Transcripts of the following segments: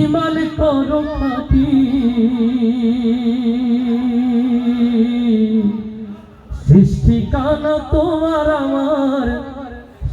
ইমান করো খাটি সৃষ্টি কানা তোমার আমার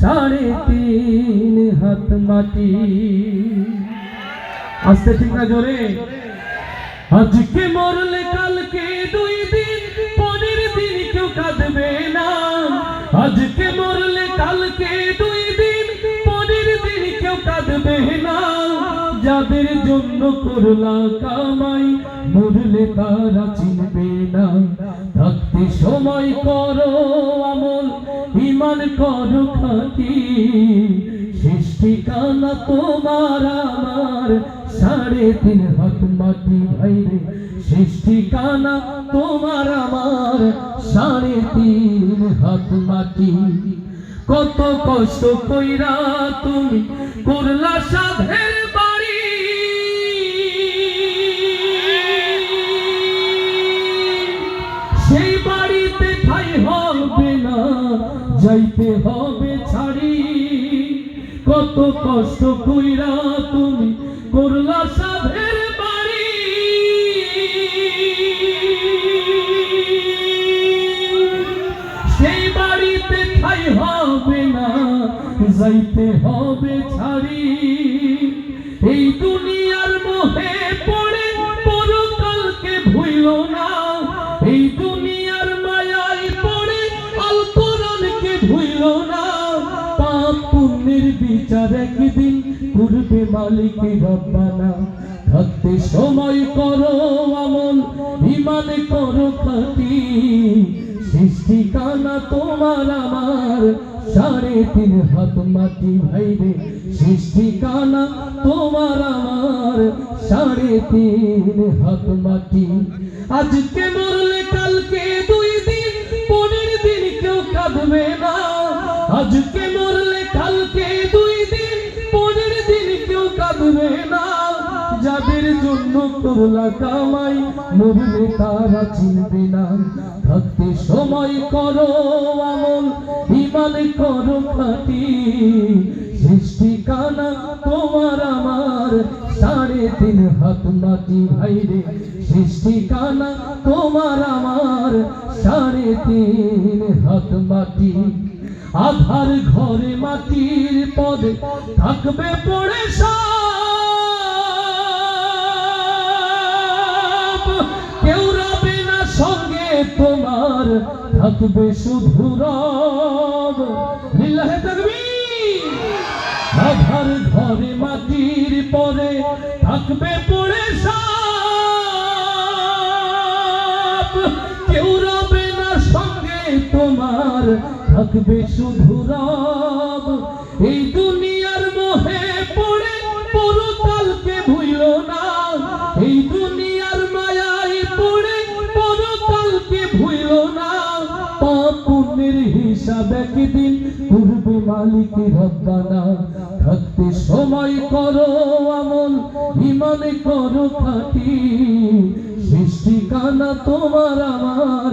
সাড়ে তিন হাত মাটি। আসতে ঠিক না জোরে? আজকে মরলে কালকে দুই দিন, পরের দিন কেউ কাঁদবে না। আজকে মরলে কালকে দুই দিন, পরের দিন কেউ কাঁদবে না। যাদের জন্য করলা কামাই, মরলে তারা চিনবে না। থাকতে সময় করো আমল ইমান করো খাটি। সৃষ্টি কানা তোমার আমার, সাড়ে তিন হাত মাটি ভাইরে সৃষ্টি কানা তোমার আমার, সাড়ে তিন হাত মাটি। কত কষ্ট কইরা তুমি করলা সাধের যাইতে হবে ছাড়ি। কত কষ্ট কইরা তুমি করলা সাধের বাড়ি। সেই বাড়িতে খাই হবে না, যাইতে হবে ছাড়ি। পাপ পুণ্যের বিচার একদিন করবে মালিক রব্বানা। থাকতে সময় করো আমল ইমানে করো খাটি। সৃষ্টি কানা তোমার আমার, সাড়ে তিন হাত মাটি ভাইরে। সৃষ্টি কানা তোমার আমার, সাড়ে তিন হাত মাটি। আজকে মরলে কালকে দুই দিন, পরের দিন কেউ কাঁদবে না। আজকে জন্য করলা কামাই মরলে তারা চিনবে না। থাকতে সময় করো আমল করো খাটি। তোমার আমার, সাড়ে তিন হাত মাটি ভাইরে তোমার আমার, সাড়ে তিন হাত মাটি আধার ঘরে মাটির পদে থাকবে পড়ে তোমার থাকবে শুধু রব। লিল্লাহে তাকবীর। ঘরে মাটির পরে থাকবে পড়ে সব কেউ রবে না সঙ্গে তোমার থাকবে শুধু রব। এই দুনিয়ার মোহে পড়ে, পরকালকে ভুইল না। এই হিসাব একদিন করবে মালিক রব্বানা থাকতে সময় করো আমল, ইমানে করো খাটি। সৃষ্টি কানা তোমার আমার,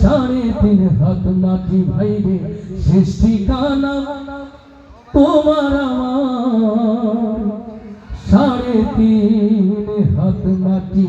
সাড়ে তিন হাত মাটি ভাইরে। সৃষ্টি কানা তোমার আমার, সাড়ে তিন হাত মাটি।